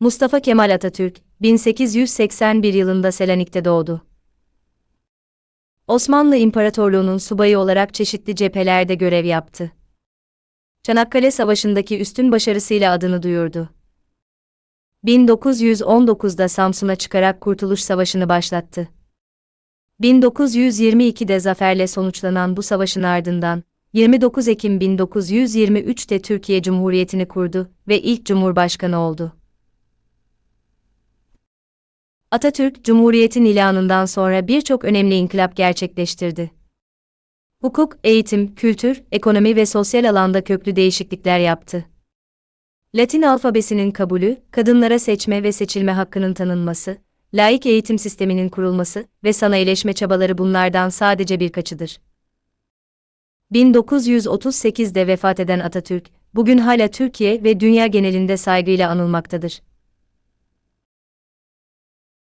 Mustafa Kemal Atatürk, 1881 yılında Selanik'te doğdu. Osmanlı İmparatorluğu'nun subayı olarak çeşitli cephelerde görev yaptı. Çanakkale Savaşı'ndaki üstün başarısıyla adını duyurdu. 1919'da Samsun'a çıkarak Kurtuluş Savaşı'nı başlattı. 1922'de zaferle sonuçlanan bu savaşın ardından 29 Ekim 1923'te Türkiye Cumhuriyeti'ni kurdu ve ilk cumhurbaşkanı oldu. Atatürk, Cumhuriyet'in ilanından sonra birçok önemli inkılap gerçekleştirdi. Hukuk, eğitim, kültür, ekonomi ve sosyal alanda köklü değişiklikler yaptı. Latin alfabesinin kabulü, kadınlara seçme ve seçilme hakkının tanınması, laik eğitim sisteminin kurulması ve sanayileşme çabaları bunlardan sadece birkaçıdır. 1938'de vefat eden Atatürk, bugün hala Türkiye ve dünya genelinde saygıyla anılmaktadır.